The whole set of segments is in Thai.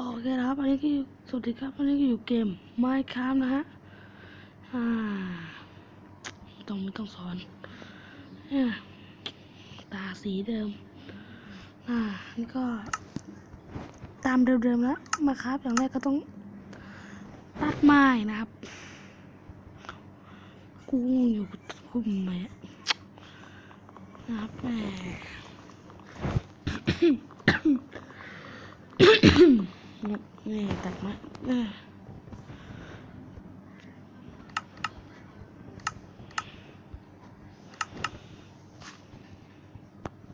โอเคนะครับอันนี้ก็อยู่สวัสดีครับอันนี้ก็อยู่เกม Minecraft นะฮะอ่าต้องไม่ต้องสอนเนี่ยตาสีเดิมอ่านี่ก็ ตามเดิมๆแล้วมาครับอย่างแรกก็ต้องตัดไม้นะครับกูงงอยู่คุ้มไหมนะครับแหม นี่ยนี่ตัดมาเออ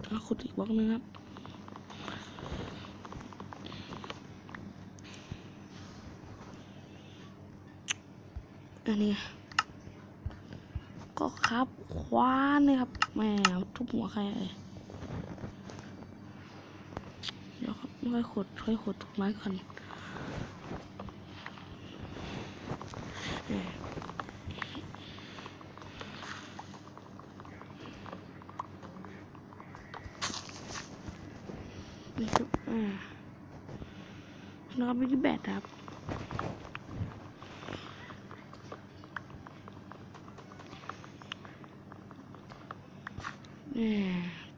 เอาขุดอีกบล็อกนึงครับอันนี้ก็ครับควานเลยครับแหมทุบหัวใครเอ่ยเดี๋ยว ค่อยขุดค่อยขุดไม้ก่อนเอ่อนี่ครับอ่าแล้วก็ไม่ได้แบตครับแหม่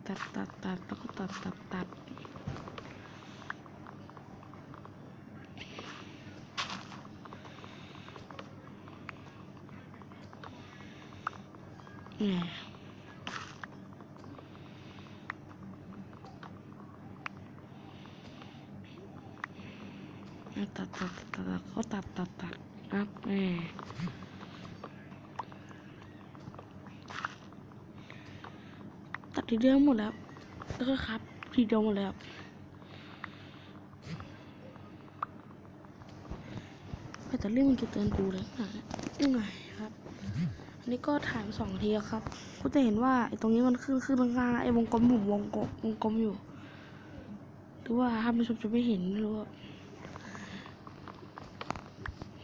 ตัดตัดตัดแล้วก็ตัดตัดตัดแหม่ ตัดตัดตัดตัดเขาตัดตัดตัดครับแม่ตัดทีเดียวหมดแล้วแล้วก็ครับ ทีเดียวหมดแล้วแต่เรื่องมันจะเตือนกูเลยนะยังไงครับ นนี้ก็ถ่ายสองทีครับกูจะเห็นว่าไอ้ตรงนี้มันขึ้นขึ้นข้างไอ้วงกลมผมวงกลมวงกลมอยู่ หรือว่าท่านผู้ชมจะไม่เห็นไม่รู้ครับ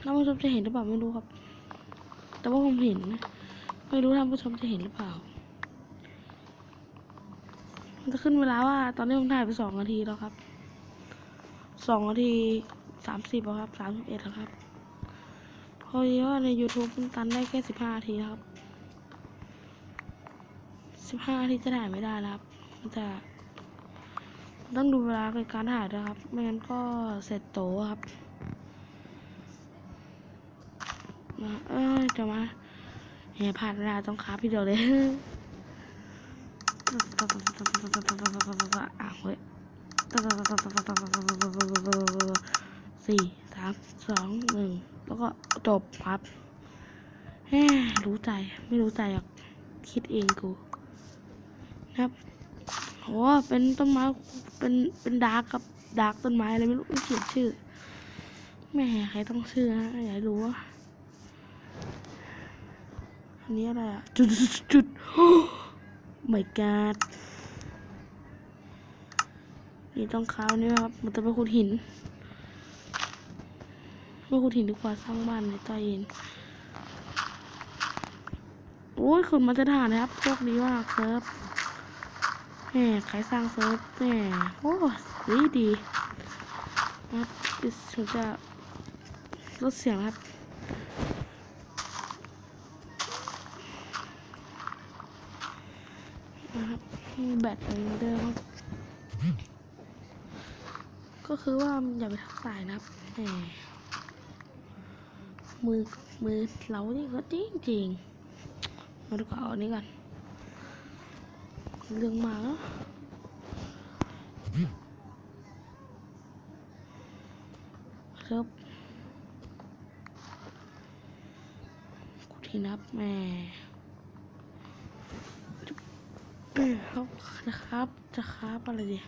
ท่านผู้ชมจะเห็นหรือเปล่าไม่รู้ครับ แต่ว่าผมเห็นนะไม่รู้ท่านผู้ชมจะเห็นหรือเปล่า มันจะขึ้นเวลาว่า ตอนนี้ผมถ่ายไปสองนาทีแล้วครับสองนาทีสามสิบแล้วครับสามสิบเอ็ดแล้วครับ พราะว่าใน YouTube มันตันได้แค่สิบห้านาทีครับสิบห้านาทีจะถ่ายไม่ได้แล้วครับมันจะต้องดูเวลาในการถ่ายด้วยครับ ไม่งั้นก็เสร็จโตครับมาเอ้ยจะมาแห่ผ่านเวลาต้องค้าพี่เดียวเลยอ้าวเฮ้ยสี่สามสองหนึ่ง แล้วก็จบครับแหมรู้ใจ ไม่รู้ใจหรอกคิดเองกูนะครับโหเป็นต้นไม้เป็นเป็นดาร์กกับดาร์กต้นไม้อะไรไม่รู้ไม่เขียนชื่อแหม่ใครต้องชื่อนะอยากรู้ว่าอันนี้อะไรอะ จุดจุดจุด my god นี่ต้องค้าวนี่ครับ มันจะไปขุดหิน ไม่ขุดหินดีกว่าสร้างบ้านในใต้ดินโอ้ยขุดมาจะฐานนะครับโชคดีมากเซิร์ฟแหมใครสร้างเซิร์ฟแหมโอ้ดีดีครับผมจะลดเสียงครับนะครับแบตเหมือนเดิมครับก็คือว่าอย่าไปทักสายนะครับแหม มือมือเรานี่ก็จริงจริงมาดูก่อนเอาอันนี้ก่อนเรื่องมาแล้วครับกูที่นับแม่เออครับนะครับ จะครับอะไรดี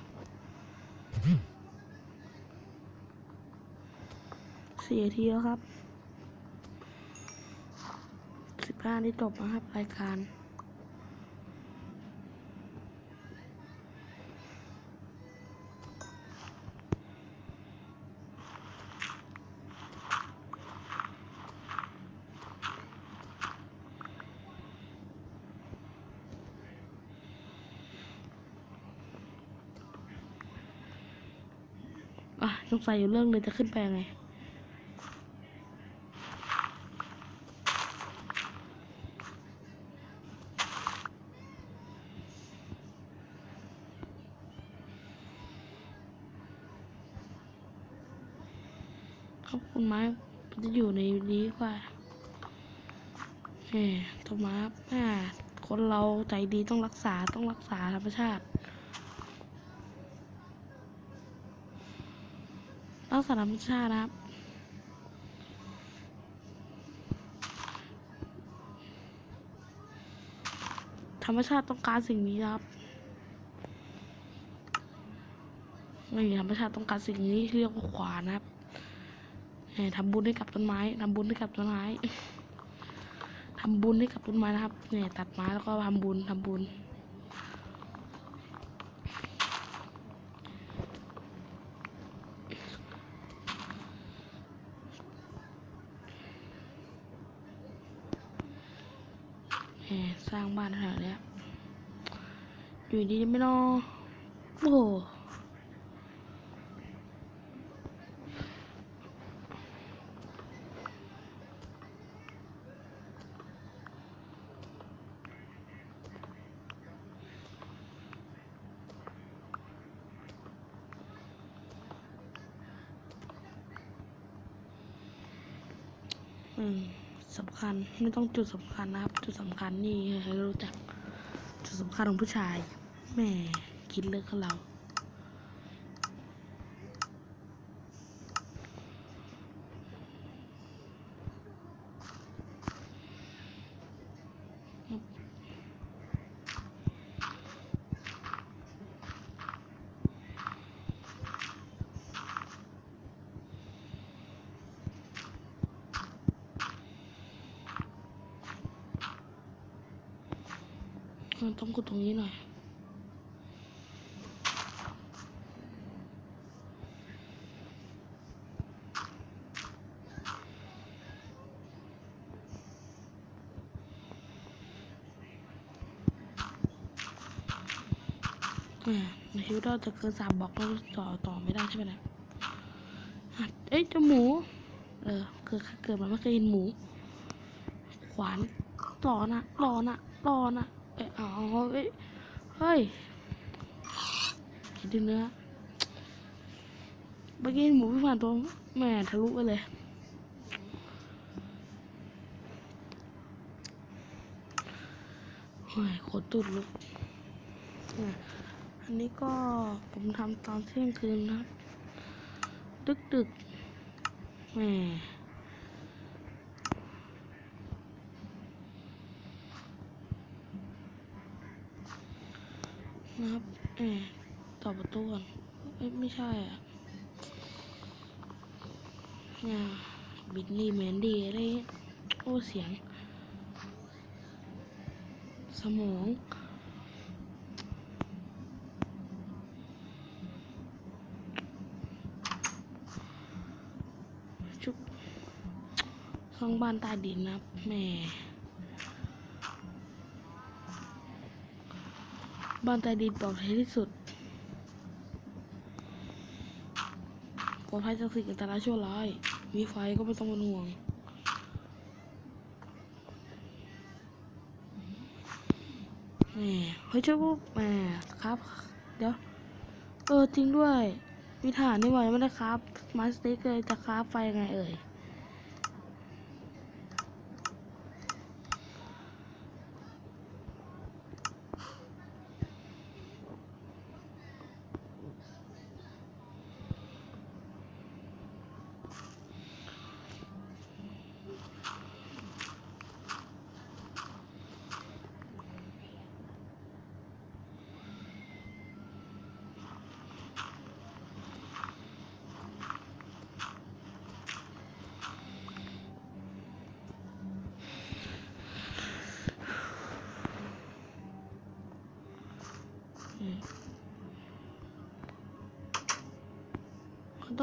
เสี่นาทีแล้วครับ การที่จบนะครับรายการอะสงสัยอยู่เรื่องเลยจะขึ้นไปยังไง บคุณไม้จะอยู่ในนี้กว่าแหมโทมัสแหมคนเราใจดีต้องรักษาต้องรักษาธรรมชาติ รักษาธรรมชาตินะครับธรรมชาติต้องการสิ่งนี้ครับนี่ธรรมชาติต้องการสิ่งนี้เรียกว่าขวานะครับ ทำบุญให้กับต้นไม้ทำบุญให้กับต้นไม้ทำบุญให้กับต้นไม้นะครับเนี่ยตัดไม้แล้วก็ทำบุญทำบุญสร้างบ้านแถวนี้อยู่ดีไม่นอโอ้มสำคัญ ไม่ต้องจุดสำคัญนะครับ จุดสำคัญนี่ให้รู้จัก จุดสำคัญของผู้ชายแหม่คิดเลิกกับเรา มันต้องกดตรงนี้หน่อยอ่ในชีวิตเราจะเกินสามบล็อกแล้วต่อต่อไม่ได้ใช่ไหมนะอะเอ้ยเจ้าหมู เออเกิดเกิดมาไม่เคยเห็นหมู ขวานรอนะรอนะรอนะเอ้ย เอาเอ้ยเฮ้ยคิดดูเนื้อเมื่อกี้เห็นหมูพี่ผ่านตัวแม่ทะลุไปเลยเฮ้ยขนตุดลุกอะอันนี้ก็ผมทำตอนเที่ยงคืนนะ ดึกดึกแหม นะครับแหมต่อประตูก่อนไม่ใช่อะเนี่ยบิดนี่แมนดี้อะไรโอ้เสียง สมองชุบข้างบ้านใต้ดินนะแม่ บ้านใต้ดินปลอดภัยที่สุดปลอดภัยจากสิ่งอันตรายชั่วร้าย มีไฟก็ไม่ต้องเป็นห่วงแหมเฮ้ยเจ้าพวกแหมครับ เดี๋ยว เออจริงด้วย มีฐานนี่หว่ายังไม่ได้ครับ มาสเต็กเลยจะครับไฟยังไงเอ่ย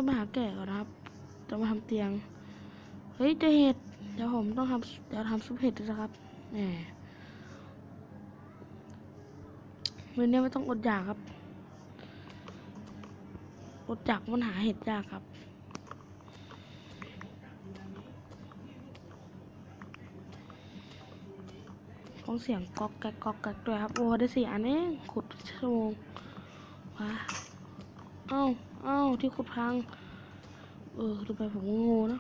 ต้องไปหาแกะก่อนนะครับจะมาทำเตียง เฮ้ยจะเห็ด เดี๋ยวผมต้องทำเดี๋ยวทำซุปเห็ดนะครับแหมวันนี้ไม่ต้องอดอยากครับอรถจักรมันหาเห็ดยากครับฟังเสียงก๊อกแก๊กก๊อกแก๊กด้วยครับ โอ้ได้สี่อันเองขุดชั่วโมงว้าเอ้า อ้าวที่ขุดพัง เออทำไปผมงงนะ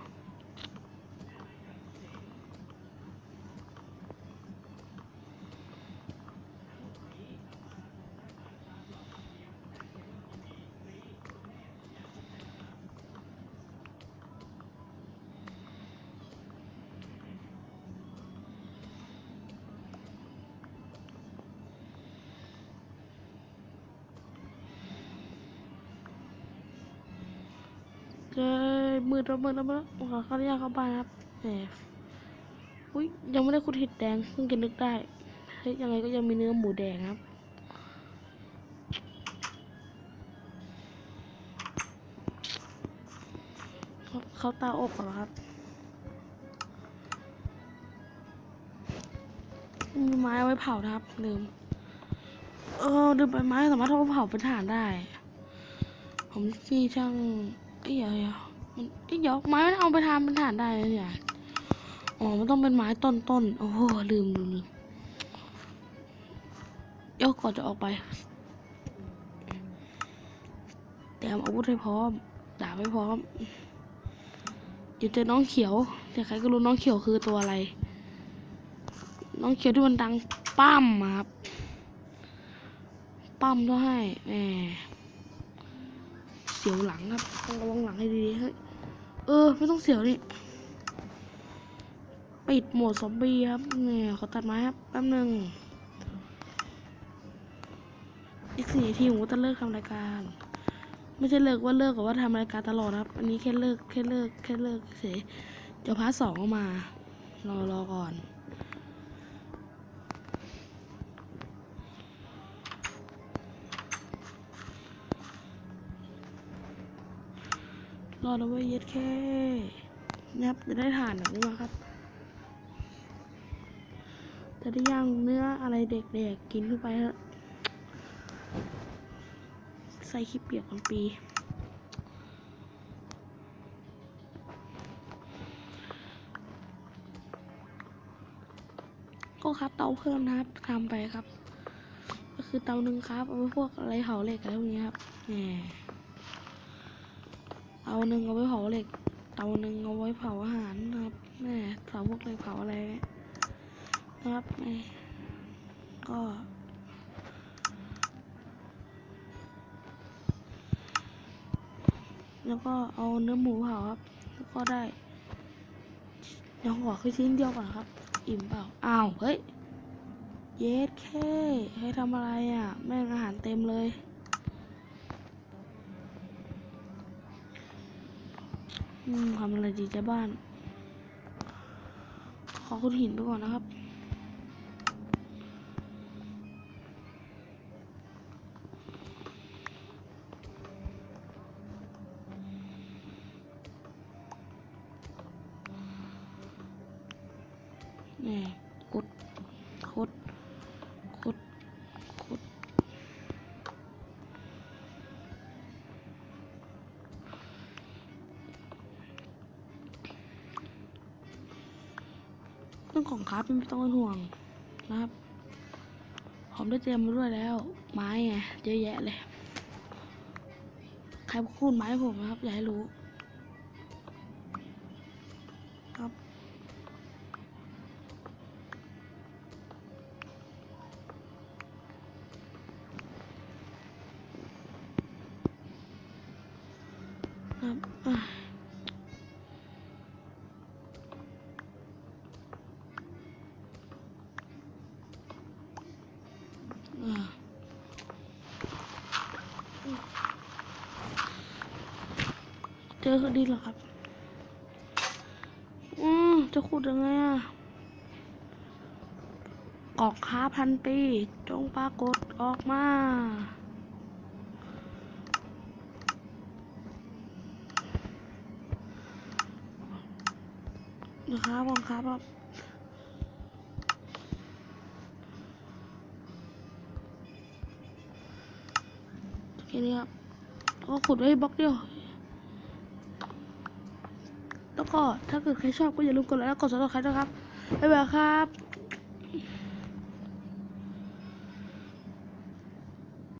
เจอมืดแล้วมืดแล้วมืดแล้วขอเขาเรียกเข้าบ้านครับแหมอุ้ยยังไม่ได้ขุดเห็ดแดงเพิ่งจะนึกได้เฮ้ยยังไงก็ยังมีเนื้อหมูแดงครับเขาตาอบเหรอครับมีไม้เอาไว้เผานะครับลืมเออลืมไปไม้สามารถเอาไปเผาเป็นถ่านได้ ผมที่ช่าง เอ้ยเดี๋ยยมันเอ้ยเดี๋ยวไม้มันเอาไปทำเป็นถ่านได้เลยเนี่ยอ๋อมันต้องเป็นไม้ต้นต้นๆโอ้โหลืมลืมลืมเดี๋ยวก่อนจะออกไปเตรียมอาวุธให้พร้อมดาบให้พร้อมเดี๋ยวเจอน้องเขียวแต่ใครก็รู้น้องเขียวคือตัวอะไร น้องเขียวที่มันดังปั้มครับปั้มต้องให้แหม เสียวหลังครับต้องระวังหลังให้ดีๆเฮ้ยเออ ไม่ต้องเสียวนี่ปิดโหมดซอมบี้ครับเนี่ยขอตัดไม้ครับแป๊บหนึ่งอีกสี่ทีผมก็จะเลิกทำรายการ ไม่ใช่เลิกว่าเลิกกับว่าทำรายการตลอดครับ อันนี้แค่เลิกแค่เลิกแค่เลิกเฉยเดี๋ยวพาร์ทสองก็มารอรอก่อน รอแล้วเว้ยเย็ดแค่นะครับจะได้ทานแบบนี้มาครับ จะได้ย่างเนื้ออะไรเด็กๆกินเข้าไปเถอะใส่ขี้เปียกของปีก็ครับเตาเพิ่มนะครับทำไปครับ ก็คือเตาหนึ่งครับเอาไว้พวกอะไรเผาเหล็กอะไรพวกนี้ครับแหมาหนึ่งเอาไว้เผาเหล็ก เตาหนึ่งเอาไว้เผาอาหารนะครับแม่เผาพวกอะไรเผาอะไรนะครับแม่ก็แล้วก็เอาเนื้อหมูเผาครับ แล้วก็ได้เดี๋ยวขอคือชิ้นเดียวก่อนครับ อิ่มเปล่า อ้าว เฮ้ย เยสแค่ให้ทำอะไรอะ แม่งอาหารเต็มเลย อืม ทำอะไรดีจ้าบ้าน ขอคุณหินไปก่อนนะครับ เรื่องของครับไม่ต้องเป็นห่วงนะครับผมได้เตรียมมาด้วยแล้ว ไม้ไงเยอะแยะเลยใครพูดไม้ผมนะครับอย่าให้รู้ครับครับอะ เจอคดีเหรอครับ อืมจะขุดยังไงอะออกค้าพันปี จงปรากฏออกมา นะครับผมครับครับแค่นี้ครับก็ขุดไว้บล็อกเดียว ก็ถ้าเกิดใครชอบก็อย่าลืมกดไลค์และกดซับสไครต์นะครับบ๊ายบายครับ